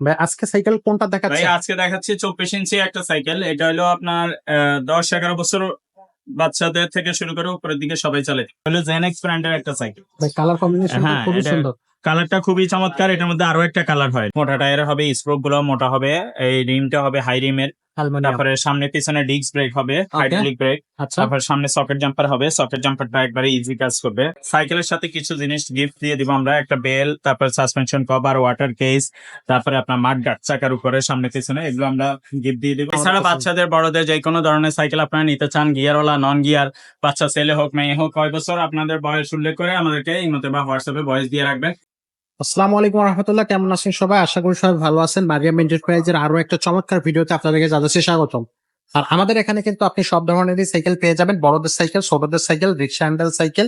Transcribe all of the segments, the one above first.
ভাই আজকে সাইকেল কোনটা ভাই দেখাচ্ছে আজকে দেখাচ্ছি চব্বিশ ইঞ্চি একটা সাইকেল এটা হলো আপনার দশ এগারো বছর বাচ্চাদের থেকে শুরু করে উপরের দিকে সবাই চলে। হলো জেনেক্স ব্র্যান্ডের একটা সাইকেল কালার কম্বিনেশন হ্যাঁ, খুবই সুন্দর। কালারটা খুবই চমৎকার। এটার মধ্যে আরও একটা কালার হয়। মোটা টায়ার হবে স্প্রোকগুলো মোটা হবে এই রিমটা হবে হাই রিমের তারপরে সামনে পিছনে ডিস্ক ব্রেক হবে হাইড্রোলিক ব্রেক আচ্ছা। তারপর সামনে সকেট জাম্পার হবে সকেট জাম্পারটা একবারে ইজি কাজ করবে। সাইকেলের সাথে কিছু জিনিস গিফট দিয়ে দিব আমরা একটা বেল তারপর সাসপেনশন কভার ওয়াটার কেস তারপরে আপনার মাঠ গার্ড চাকার উপরে সামনে পিছনে এগুলো আমরা গিফট দিয়ে দিব। এছাড়া বাচ্চাদের বড়দের যে কোনো ধরনের সাইকেল আপনারা নিতে চান গিয়ারওয়ালা নন গিয়ার বাচ্চা ছেলে হোক মেয়ে হোক কয় বছর আপনাদের বয়স উল্লেখ করে আমাদেরকে ইমোতে বা হোয়াটসঅ্যাপে বয়স দিয়ে রাখবেন। আসসালামু আলাইকুম রহমতুল্লাহ, কেমন আছেন সবাই? আশা করি সবাই ভালো আছেন। মারিয়াম এন্টারপ্রাইজের আরও একটা চমৎকার ভিডিওতে আপনাদেরকে জানাচ্ছি স্বাগতম। আর আমাদের এখানে কিন্তু আপনি সব ধরনেরই সাইকেল পেয়ে যাবেন। বড়দের সাইকেল, ছোটদের সাইকেল, রিক্সা হ্যান্ডেল সাইকেল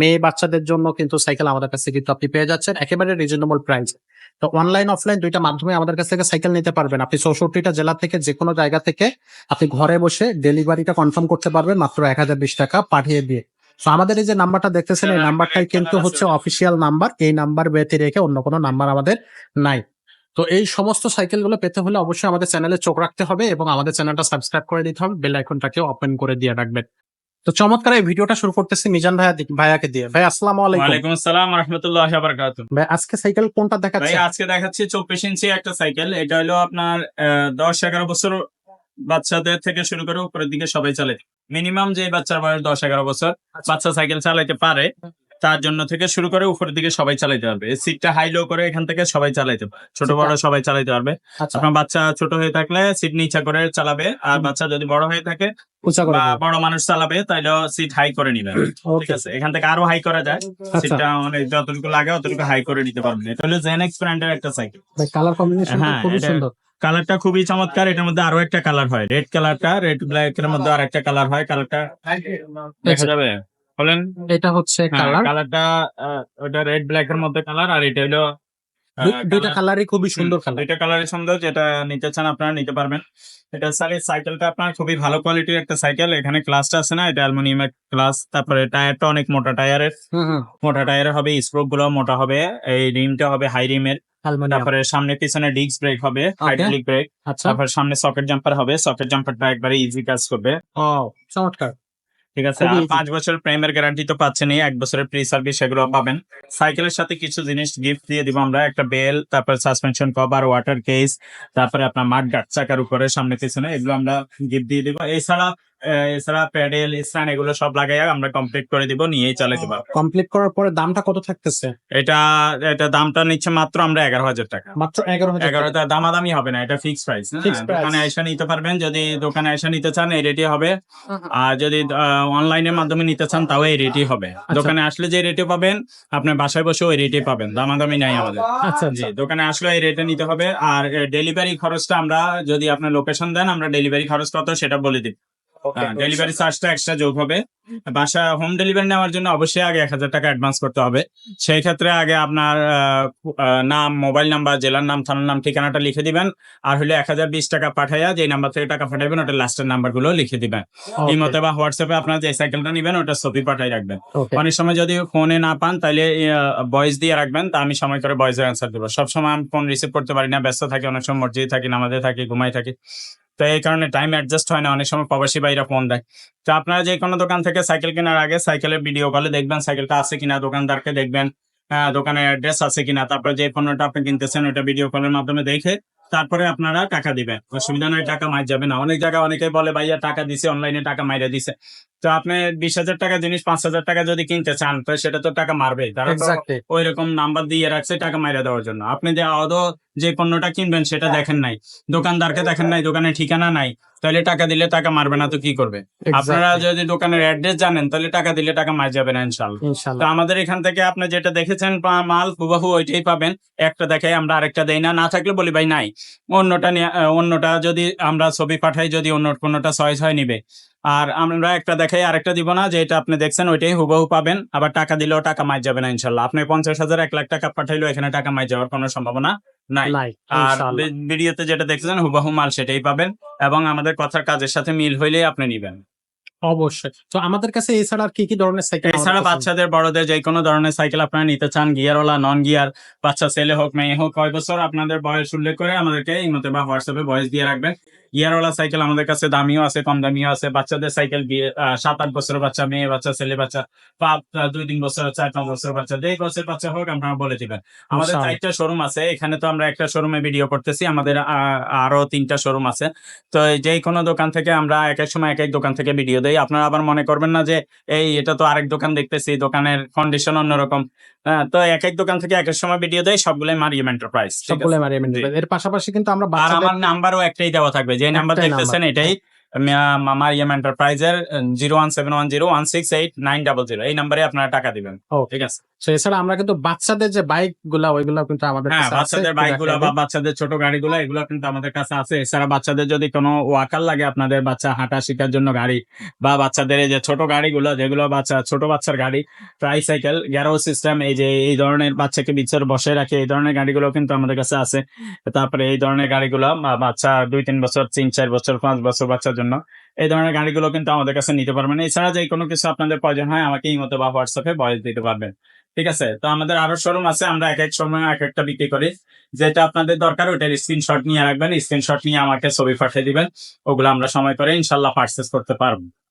মেয়ে বাচ্চাদের জন্য কিন্তু সাইকেল আমাদের কাছে কিন্তু আপনি পেয়ে যাচ্ছেন। একেবারে রিজনেবল প্রাইস তো অনলাইন অফলাইন দুইটা মাধ্যমে আমাদের কাছ থেকে সাইকেল নিতে পারবেন। আপনি চৌষট্টিটা জেলা থেকে যে কোনো জায়গা থেকে আপনি ঘরে বসে ডেলিভারিটা কনফার্ম করতে পারবেন। মাত্র এক হাজার বিশ টাকা পাঠিয়ে দিয়ে। আমাদের এই যে নাম্বারটা দেখতেছেন এই নাম্বারটাই কিন্তু হচ্ছে অফিসিয়াল নাম্বার। এই নাম্বার ব্যতি রেখে অন্য কোনো নাম্বার আমাদের নাই। তো এই সমস্ত সাইকেলগুলো পেতে হলে অবশ্যই আমাদের চ্যানেলে চোখ রাখতে হবে এবং আমাদের চ্যানেলটা সাবস্ক্রাইব করে দিতে হবে। বেল আইকনটাকে ওপেন করে দিয়ে রাখবেন। তো চমৎকার এই ভিডিওটা শুরু করতেছি মিজান ভাইয়া ভাইয়াকে দিয়ে। ভাই আসসালামু আলাইকুম। ওয়ালাইকুম আসসালাম রহমতুল্লাহ বারকাত ভাই আজকে সাইকেল কোনটা ভাই দেখাচ্ছে আজকে দেখাচ্ছি চব্বিশ ইঞ্চি একটা সাইকেল এটা হলো আপনার দশ এগারো বছর বাচ্চাদের থেকে শুরু করে উপরের দিকে সবাই চলে মিনিমাম যে বাচ্চার বয়স দশ এগারো বছর বাচ্চা সাইকেল চালাইতে পারে তার জন্য থেকে শুরু করে উপরের দিকে সবাই চালাইতে পারবে। সিটটা হাই লো করে এখান থেকে সবাই চালাইতে পারবে। ছোট বড় সবাই চালাইতে পারবে। আচ্ছা। আপনার বাচ্চা ছোট হয়ে থাকলে সিট নিচা করে চালাবে আর বাচ্চা যদি বড় হয়ে থাকে বা বড় মানুষ চালাবে তাহলে সিট হাই করে নিবে। ঠিক আছে? এখান থেকে আরও হাই করা যায়। আচ্ছা। সিটটা মানে যতটুকু লাগে অতটুকু হাই করে নিতে পারবেন। এটা হলো জেনেক্স ব্র্যান্ডের একটা সাইকেল ভাই কালার কম্বিনেশন হ্যাঁ, এটা- সুন্দর। কালারটা খুবই চমৎকার। এটার মধ্যে আরও একটা কালার হয়। রেড কালারটা রেড ব্ল্যাক এর মধ্যে আর একটা কালার হয় কালারটা দেখা যাবে? বলেন। এটা হচ্ছে হ্যাঁ, কালার কালারটা ওটা রেড ব্ল্যাক এর মধ্যে কালার আর এটা হলো দুইটা কালারই খুবই সুন্দর কালার দুইটা কালারের সুন্দর যেটা নিতে চান আপনারা নিতে পারবেন। এটা স্যার এই সাইকেলটা আপনার খুবই ভালো কোয়ালিটির একটা সাইকেল এখানে ক্লাসটা আছে না এটা অ্যালুমিনিয়ামের ক্লাস তারপরে টায়ারটা অনেক মোটা টায়ারের। মোটা টায়ারের হবে স্প্রোকগুলো মোটা হবে এই রিমটা হবে হাই রিমের তারপরে সামনে পিছনে ডিস্ক ব্রেক হবে হাইড্রোলিক ব্রেক তারপর সামনে সকেট জাম্পার হবে সকেট জাম্পারটা একবারে ইজি কাজ করবে। ও চমৎকার। ঠিক আছে? আর পাঁচ বছর প্রাইমের গ্যারান্টি তো পাচ্ছেনই এক বছরের প্রি সার্ভিস এগুলো পাবেন। সাইকেলের সাথে কিছু জিনিস গিফট দিয়ে দিব আমরা। একটা বেল তারপর সাসপেনশন কভার ওয়াটার কেস তারপরে আপনার মাঠ গাছ চাকার উপরে সামনে পিছনে এগুলো আমরা গিফট দিয়ে দিব। এছাড়া এছাড়া প্যাডেল স্ট্যান্ড এগুলো সব লাগাই আমরা কমপ্লিট করে দিব নিয়েই চালাতে পারব কমপ্লিট করার পরে দামটা কত থাকতেছে? এটা এটা দামটা নিচ্ছে মাত্র আমরা এগারো হাজার টাকা। মাত্র এগারো হাজার এগারো হাজার দামাদামি হবে না এটা ফিক্স প্রাইস দোকানে এসে নিতে পারবেন যদি দোকানে এসে নিতে চান এই রেটে হবে। আর যদি অনলাইনের মাধ্যমে নিতে চান তাও এই রেটই হবে। আচ্ছা। দোকানে আসলে যে রেটে পাবেন আপনার বাসায় বসে ওই রেটে পাবেন দামাদামি নাই আমাদের। আচ্ছা জি আচ্ছা দোকানে আসলে এই রেটে নিতে হবে আর ডেলিভারি খরচটা আমরা যদি আপনার লোকেশন দেন আমরা ডেলিভারি খরচ কত সেটা বলে দিই। ডেলিভারি চার্জটা এক্সট্রা যোগ হবে। বাসা হোম ডেলিভারি নেওয়ার জন্য অবশ্যই আগে এক হাজার টাকা অ্যাডভান্স করতে হবে। সেই ক্ষেত্রে আগে আপনার নাম মোবাইল নাম্বার জেলার নাম থানার নাম ঠিকানাটা লিখে দিবেন। আর হলে এক হাজার বিশ টাকা পাঠাইয়া যে নাম্বার থেকে টাকা পাঠাবেন ওটা লাস্টের নাম্বারগুলো লিখে দিবেন। এই মতে বা হোয়াটসঅ্যাপে আপনার যে সাইকেলটা নিবেন ওটা ছবি পাঠাই রাখবেন। অনেক সময় যদি ফোনে না পান তাহলে ভয়েস দিয়ে রাখবেন তা আমি সময় করে ভয়েসের অ্যান্সার দেবো। সবসময় আমি ফোন রিসিভ করতে পারি না ব্যস্ত থাকি অনেক সময় মসজিদে থাকি নামাজে থাকি ঘুমাই থাকি। তো এই কারণে টাইম অ্যাডজাস্ট হয় না, অনেক সময় প্রবাসী ভাইরা ফোন দেয়। তো আপনারা যে কোনো দোকান থেকে সাইকেল কেনার আগে সাইকেলের ভিডিও কলে দেখবেন সাইকেলটা আছে কিনা, দোকানদারকে দেখবেন দোকানের অ্যাড্রেস আছে কিনা, তারপর যে পণ্যটা আপনি কিনতেছেন ওটা ভিডিও কলের মাধ্যমে দেখে তারপরে আপনারা টাকা দিবেন। অসুবিধা নয় টাকা মার যাবে না। অনেক জায়গায় অনেকে বলে ভাইয়া টাকা দিছে অনলাইনে টাকা মাইরে দিছে। তো আপনি বিশ হাজার টাকা জিনিস পাঁচ হাজার টাকা যদি কিনতে চান তো সেটা তো টাকা মারবে তারা ওই রকম নাম্বার দিয়ে রাখছে টাকা মাইরা দেওয়ার জন্য। আপনি যে আদৌ যে পণ্যটা কিনবেন সেটা দেখেন নাই। দোকানদারকে দেখেন নাই দোকানের ঠিকানা নাই তাহলে টাকা দিলে টাকা মারবে না তো কি করবে? আপনারা যদি দোকানের অ্যাড্রেস জানেন তাহলে টাকা দিলে টাকা মার যাবে না ইনশাল্লাহ তো আমাদের এখান থেকে আপনি যেটা দেখেছেন মাল হুবাহু ওইটাই পাবেন। একটা দেখে আমরা আরেকটা দেই না। না থাকলে বলি ভাই নাই। অন্যটা নিয়ে- অন্যটা যদি আমরা ছবি পাঠাই যদি অন্য কোনোটা ছয় ছয় নিবে। আর আমরা একটা দেখাই আরেকটা দিব না যে এটা আপনি দেখছেন ওইটাই হুবহু পাবেন। আবার টাকা দিলেও টাকা মার যাবে না ইনশাল্লাহ। আপনি পঞ্চাশ হাজার এক লাখ টাকা পাঠাইলেও এখানে টাকা মাই যাওয়ার কোনো সম্ভাবনা নাই। নাই আর ভিডিওতে যেটা দেখছেন হুবাহু মাল সেটাই পাবেন এবং আমাদের কথার কাজের সাথে মিল হইলেই আপনি নিবেন। অবশ্যই। তো আমাদের কাছে এছাড়া আর কি কি ধরনের সাইকেল এছাড়া বাচ্চাদের বড়দের যে কোনো ধরনের সাইকেল আপনারা নিতে চান গিয়ারওয়ালা নন গিয়ার বাচ্চা ছেলে হোক মেয়ে হোক কয় বছর আপনাদের বয়স উল্লেখ করে আমাদেরকে এই মতো বা হোয়াটসঅ্যাপে বয়স দিয়ে রাখবেন। গিয়ারওয়ালা সাইকেল আমাদের কাছে দামিও আছে কম দামিও আছে। বাচ্চাদের সাইকেল সাত আট বছর বাচ্চা মেয়ে বাচ্চা ছেলে বাচ্চা পাঁচ দুই তিন বছর চার পাঁচ বছর বাচ্চা যেই বছর বাচ্চা হোক আপনারা বলে দিবেন। আমাদের চারটা শোরুম আছে এখানে তো আমরা একটা শোরুমে ভিডিও করতেছি আমাদের আরও তিনটা শোরুম আছে। তো যে কোনো দোকান থেকে আমরা এক এক সময় এক এক দোকান থেকে ভিডিও দেই। আপনারা আবার মনে করবেন না যে এই এটা তো আরেক দোকান দেখতেছি দোকানের কন্ডিশন অন্যরকম। হ্যাঁ, তো এক এক দোকান থেকে এক এক সময় ভিডিও দেয় সবগুলোই মারিয়াম এন্টারপ্রাইজ সবগুলো মারিয়ে জি। এর পাশাপাশি কিন্তু আমরা আর বাচ্চাদের আমার নাম্বারও একটাই দেওয়া থাকবে যে নাম্বার দেখতেছেন। এটাই এন্টারপ্রাইজের zero one seven one zero one six eight nine double zero এই নাম্বারে আপনারা টাকা দিবেন। ঠিক আছে? তো এছাড়া আমরা কিন্তু বাচ্চাদের যে বাইকগুলা ওইগুলা কিন্তু আমাদের হ্যাঁ বাচ্চাদের বাইকগুলা বা বাচ্চাদের ছোট গাড়িগুলো এগুলো কিন্তু আমাদের কাছে আছে। এছাড়া বাচ্চাদের যদি কোনো ওয়াকার লাগে আপনাদের বাচ্চা হাঁটা শেখার জন্য গাড়ি বা বাচ্চাদের এই যে ছোট গাড়িগুলো যেগুলো বাচ্চা ছোট বাচ্চার গাড়ি ট্রাইসাইকেল গ্যারো সিস্টেম এই যে এই ধরনের বাচ্চাকে বিচ্ছর বসে রাখে এই ধরনের গাড়িগুলো কিন্তু আমাদের কাছে আছে। তারপরে এই ধরনের গাড়িগুলো বাচ্চা দুই তিন বছর তিন চার বছর পাঁচ বছর বাচ্চার জন্য। এই ধরনের গাড়িগুলো কিন্তু আমাদের কাছে নিতে পারবেন। এছাড়া যে কোনো কিছু আপনাদের প্রয়োজন হয়, আমাকে এই মতো বা হোয়াটসঅ্যাপে বয়স দিতে পারবেন। ঠিক আছে? তো আমাদের আরও শোরুম আছে, আমরা এক এক সময় এক একটা বিক্রি করি। যেটা আপনাদের দরকার ওটার স্ক্রিনশট নিয়ে রাখবেন। স্ক্রিনশট নিয়ে আমাকে ছবি পাঠিয়ে দিবেন। ওগুলো আমরা সময় করে ইনশাল্লাহ পার্সেস করতে পারব।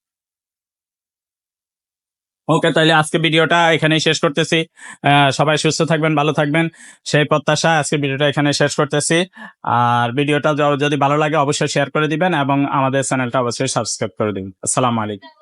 ওকে তাহলে আজকে ভিডিওটা এখানেই শেষ করতেছি। সবাই সুস্থ থাকবেন, ভালো থাকবেন। সেই প্রত্যাশা আজকে ভিডিওটা এখানে শেষ করতেছি। আর ভিডিওটা যদি ভালো লাগে অবশ্যই শেয়ার করে দিবেন এবং আমাদের চ্যানেলটা অবশ্যই সাবস্ক্রাইব করে দিবেন। আসসালামু আলাইকুম।